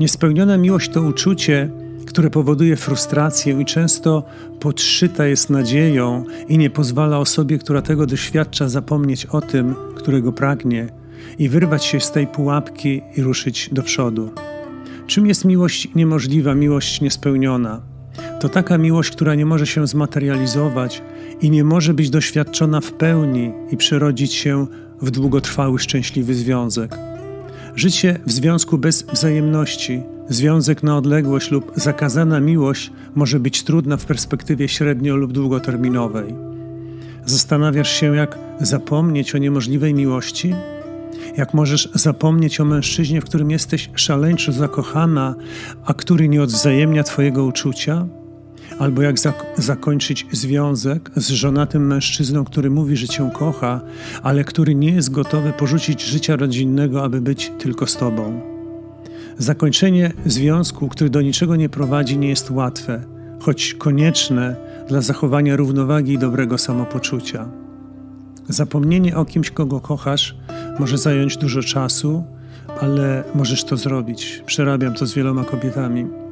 Niespełniona miłość to uczucie, które powoduje frustrację i często podszyta jest nadzieją i nie pozwala osobie, która tego doświadcza, zapomnieć o tym, którego pragnie i wyrwać się z tej pułapki i ruszyć do przodu. Czym jest miłość niemożliwa, miłość niespełniona? To taka miłość, która nie może się zmaterializować i nie może być doświadczona w pełni i przerodzić się w długotrwały, szczęśliwy związek. Życie w związku bez wzajemności, związek na odległość lub zakazana miłość może być trudna w perspektywie średnio lub długoterminowej. Zastanawiasz się, jak zapomnieć o niemożliwej miłości? Jak możesz zapomnieć o mężczyźnie, w którym jesteś szaleńczo zakochana, a który nie odwzajemnia Twojego uczucia? Albo jak zak zakończyć związek z żonatym mężczyzną, który mówi, że Cię kocha, ale który nie jest gotowy porzucić życia rodzinnego, aby być tylko z Tobą? Zakończenie związku, który do niczego nie prowadzi, nie jest łatwe, choć konieczne dla zachowania równowagi i dobrego samopoczucia. Zapomnienie o kimś, kogo kochasz, może zająć dużo czasu, ale możesz to zrobić. Przerabiam to z wieloma kobietami.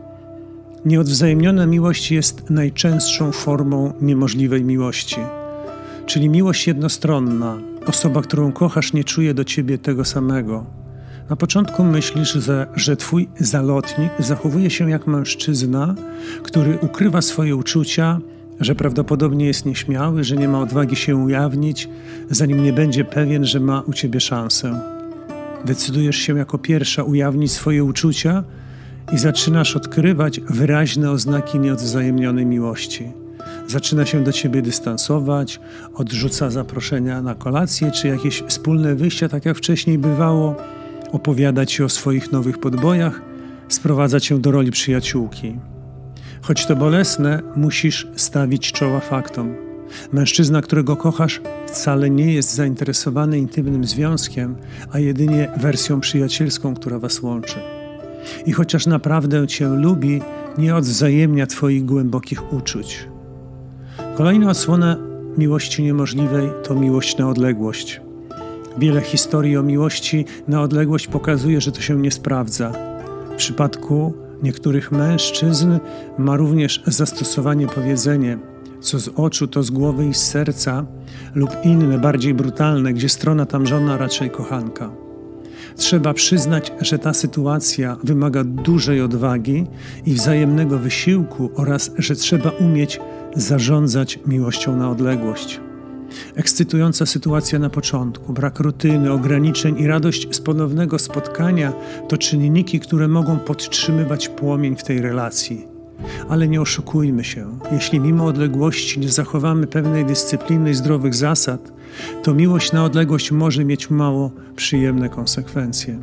Nieodwzajemniona miłość jest najczęstszą formą niemożliwej miłości, czyli miłość jednostronna. Osoba, którą kochasz, nie czuje do ciebie tego samego. Na początku myślisz, że, że twój zalotnik zachowuje się jak mężczyzna, który ukrywa swoje uczucia, że prawdopodobnie jest nieśmiały, że nie ma odwagi się ujawnić, zanim nie będzie pewien, że ma u ciebie szansę. Decydujesz się jako pierwsza ujawnić swoje uczucia i zaczynasz odkrywać wyraźne oznaki nieodwzajemnionej miłości. Zaczyna się do ciebie dystansować, odrzuca zaproszenia na kolację czy jakieś wspólne wyjścia, tak jak wcześniej bywało, opowiada ci o swoich nowych podbojach, sprowadza cię do roli przyjaciółki. Choć to bolesne, musisz stawić czoła faktom. Mężczyzna, którego kochasz, wcale nie jest zainteresowany intymnym związkiem, a jedynie wersją przyjacielską, która was łączy. I chociaż naprawdę cię lubi, nie odwzajemnia twoich głębokich uczuć. Kolejna odsłona miłości niemożliwej to miłość na odległość. Wiele historii o miłości na odległość pokazuje, że to się nie sprawdza. W przypadku niektórych mężczyzn ma również zastosowanie powiedzenie, co z oczu, to z głowy i z serca, lub inne, bardziej brutalne, gdzie strona tam żona, raczej kochanka. Trzeba przyznać, że ta sytuacja wymaga dużej odwagi i wzajemnego wysiłku oraz że trzeba umieć zarządzać miłością na odległość. Ekscytująca sytuacja na początku, brak rutyny, ograniczeń i radość z ponownego spotkania to czynniki, które mogą podtrzymywać płomień w tej relacji. Ale nie oszukujmy się, jeśli mimo odległości nie zachowamy pewnej dyscypliny i zdrowych zasad, to miłość na odległość może mieć mało przyjemne konsekwencje.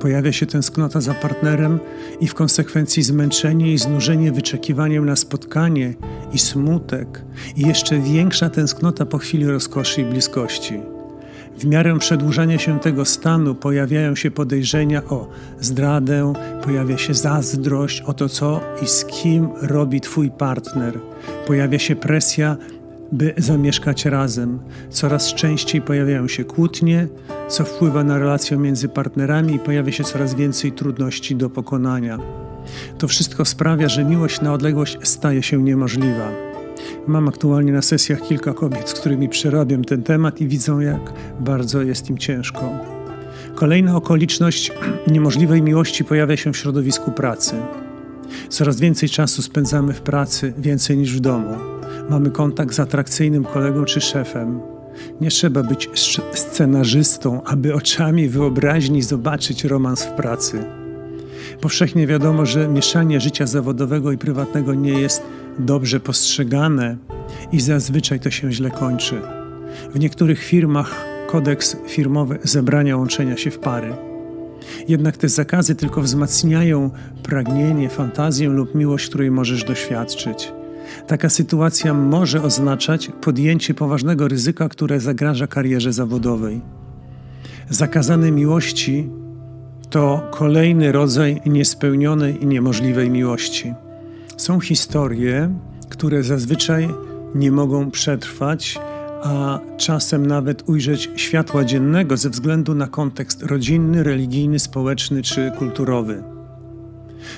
Pojawia się tęsknota za partnerem i w konsekwencji zmęczenie i znużenie wyczekiwaniem na spotkanie i smutek, i jeszcze większa tęsknota po chwili rozkoszy i bliskości. W miarę przedłużania się tego stanu pojawiają się podejrzenia o zdradę, pojawia się zazdrość o to, co i z kim robi Twój partner. Pojawia się presja, by zamieszkać razem. Coraz częściej pojawiają się kłótnie, co wpływa na relację między partnerami i pojawia się coraz więcej trudności do pokonania. To wszystko sprawia, że miłość na odległość staje się niemożliwa. Mam aktualnie na sesjach kilka kobiet, z którymi przerabiam ten temat i widzą, jak bardzo jest im ciężko. Kolejna okoliczność niemożliwej miłości pojawia się w środowisku pracy. Coraz więcej czasu spędzamy w pracy, więcej niż w domu. Mamy kontakt z atrakcyjnym kolegą czy szefem. Nie trzeba być scenarzystą, aby oczami wyobraźni zobaczyć romans w pracy. Powszechnie wiadomo, że mieszanie życia zawodowego i prywatnego nie jest dobrze postrzegane i zazwyczaj to się źle kończy. W niektórych firmach kodeks firmowy zabrania łączenia się w pary. Jednak te zakazy tylko wzmacniają pragnienie, fantazję lub miłość, której możesz doświadczyć. Taka sytuacja może oznaczać podjęcie poważnego ryzyka, które zagraża karierze zawodowej. Zakazane miłości to kolejny rodzaj niespełnionej i niemożliwej miłości. Są historie, które zazwyczaj nie mogą przetrwać, a czasem nawet ujrzeć światła dziennego ze względu na kontekst rodzinny, religijny, społeczny czy kulturowy.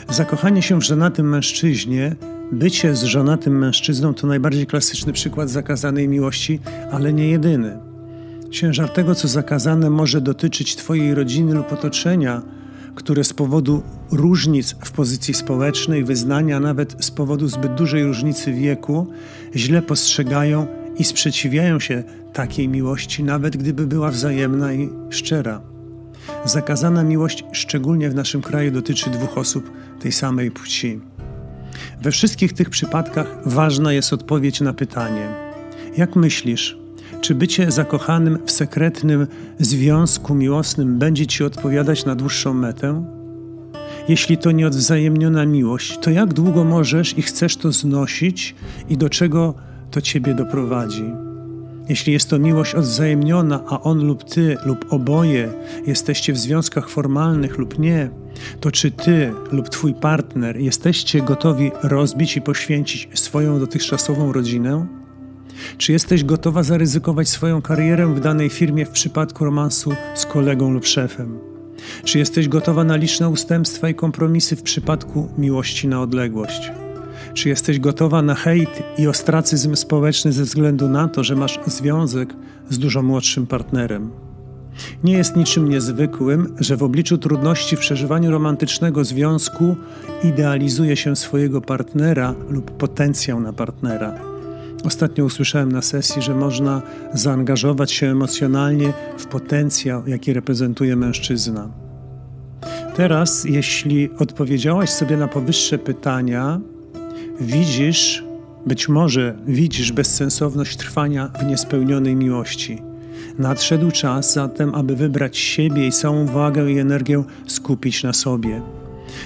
Zakochanie się w żonatym mężczyźnie, bycie z żonatym mężczyzną to najbardziej klasyczny przykład zakazanej miłości, ale nie jedyny. Ciężar tego, co zakazane, może dotyczyć Twojej rodziny lub otoczenia, które z powodu różnic w pozycji społecznej, wyznania, nawet z powodu zbyt dużej różnicy wieku, źle postrzegają i sprzeciwiają się takiej miłości, nawet gdyby była wzajemna i szczera. Zakazana miłość, szczególnie w naszym kraju, dotyczy dwóch osób tej samej płci. We wszystkich tych przypadkach ważna jest odpowiedź na pytanie: jak myślisz, czy bycie zakochanym w sekretnym związku miłosnym będzie ci odpowiadać na dłuższą metę? Jeśli to nieodwzajemniona miłość, to jak długo możesz i chcesz to znosić i do czego to ciebie doprowadzi? Jeśli jest to miłość odwzajemniona, a on lub ty lub oboje jesteście w związkach formalnych lub nie, to czy ty lub twój partner jesteście gotowi rozbić i poświęcić swoją dotychczasową rodzinę? Czy jesteś gotowa zaryzykować swoją karierę w danej firmie w przypadku romansu z kolegą lub szefem? Czy jesteś gotowa na liczne ustępstwa i kompromisy w przypadku miłości na odległość? Czy jesteś gotowa na hejt i ostracyzm społeczny ze względu na to, że masz związek z dużo młodszym partnerem? Nie jest niczym niezwykłym, że w obliczu trudności w przeżywaniu romantycznego związku idealizuje się swojego partnera lub potencjał na partnera. Ostatnio usłyszałem na sesji, że można zaangażować się emocjonalnie w potencjał, jaki reprezentuje mężczyzna. Teraz, jeśli odpowiedziałaś sobie na powyższe pytania, widzisz, być może widzisz bezsensowność trwania w niespełnionej miłości. Nadszedł czas zatem, aby wybrać siebie i całą uwagę i energię skupić na sobie.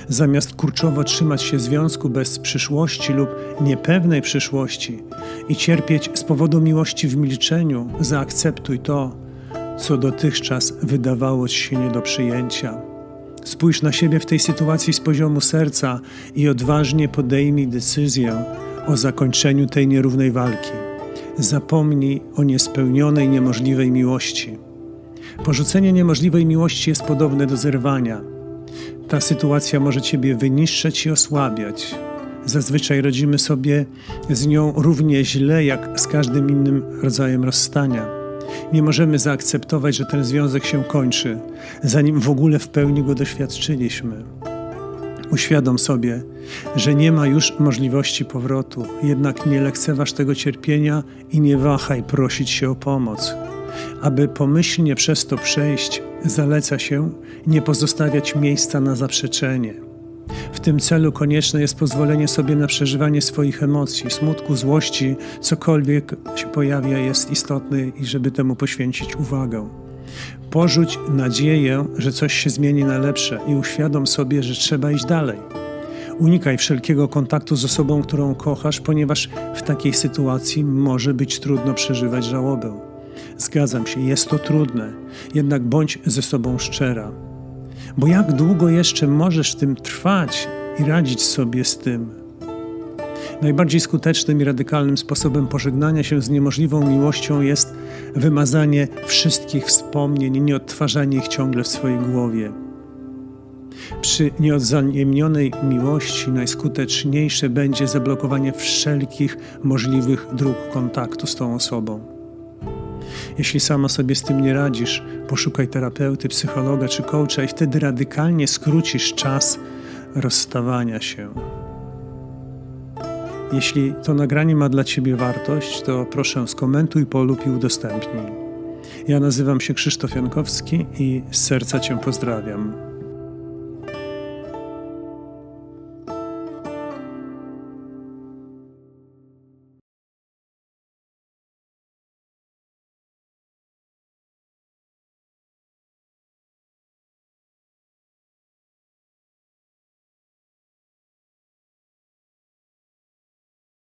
Zamiast kurczowo trzymać się związku bez przyszłości lub niepewnej przyszłości i cierpieć z powodu miłości w milczeniu, zaakceptuj to, co dotychczas wydawało ci się nie do przyjęcia. Spójrz na siebie w tej sytuacji z poziomu serca i odważnie podejmij decyzję o zakończeniu tej nierównej walki. Zapomnij o niespełnionej, niemożliwej miłości. Porzucenie niemożliwej miłości jest podobne do zerwania. Ta sytuacja może Ciebie wyniszczać i osłabiać. Zazwyczaj radzimy sobie z nią równie źle jak z każdym innym rodzajem rozstania. Nie możemy zaakceptować, że ten związek się kończy, zanim w ogóle w pełni go doświadczyliśmy. Uświadom sobie, że nie ma już możliwości powrotu, jednak nie lekceważ tego cierpienia i nie wahaj prosić się o pomoc. Aby pomyślnie przez to przejść, zaleca się nie pozostawiać miejsca na zaprzeczenie. W tym celu konieczne jest pozwolenie sobie na przeżywanie swoich emocji, smutku, złości, cokolwiek się pojawia, jest istotne i żeby temu poświęcić uwagę. Porzuć nadzieję, że coś się zmieni na lepsze i uświadom sobie, że trzeba iść dalej. Unikaj wszelkiego kontaktu z osobą, którą kochasz, ponieważ w takiej sytuacji może być trudno przeżywać żałobę. Zgadzam się, jest to trudne, jednak bądź ze sobą szczera. Bo jak długo jeszcze możesz tym trwać i radzić sobie z tym? Najbardziej skutecznym i radykalnym sposobem pożegnania się z niemożliwą miłością jest wymazanie wszystkich wspomnień i nieodtwarzanie ich ciągle w swojej głowie. Przy nieodzajemnionej miłości najskuteczniejsze będzie zablokowanie wszelkich możliwych dróg kontaktu z tą osobą. Jeśli sama sobie z tym nie radzisz, poszukaj terapeuty, psychologa czy coacha i wtedy radykalnie skrócisz czas rozstawania się. Jeśli to nagranie ma dla Ciebie wartość, to proszę skomentuj, polub i udostępnij. Ja nazywam się Krzysztof Jankowski i z serca Cię pozdrawiam.